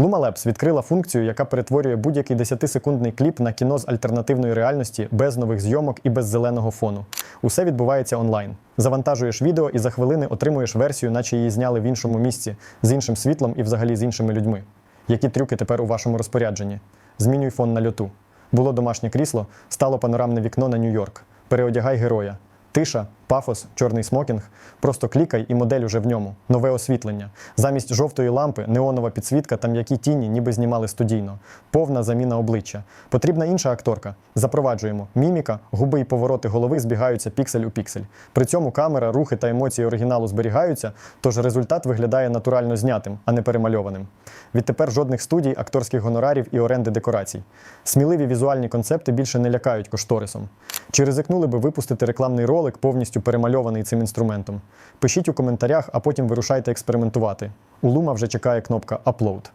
Luma Labs відкрила функцію, яка перетворює будь-який 10-секундний кліп на кіно з альтернативної реальності без нових зйомок і без зеленого фону. Усе відбувається онлайн. Завантажуєш відео і за хвилини отримуєш версію, наче її зняли в іншому місці, з іншим світлом і взагалі з іншими людьми. Які трюки тепер у вашому розпорядженні? Змінюй фон на льоту. Було домашнє крісло, стало панорамне вікно на Нью-Йорк. Переодягай героя. Тиша, пафос, чорний смокінг. Просто клікай і модель уже в ньому. Нове освітлення. Замість жовтої лампи неонова підсвітка та м'які тіні, ніби знімали студійно. Повна заміна обличчя. Потрібна інша акторка. Запроваджуємо. Міміка, губи і повороти голови збігаються піксель у піксель. При цьому камера, рухи та емоції оригіналу зберігаються, тож результат виглядає натурально знятим, а не перемальованим. Відтепер жодних студій, акторських гонорарів і оренди декорацій. Сміливі візуальні концепти більше не лякають кошторисом. Чи ризикнули би випустити рекламний ролик, повністю перемальований цим інструментом? Пишіть у коментарях, а потім вирушайте експериментувати. У Лума вже чекає кнопка Upload.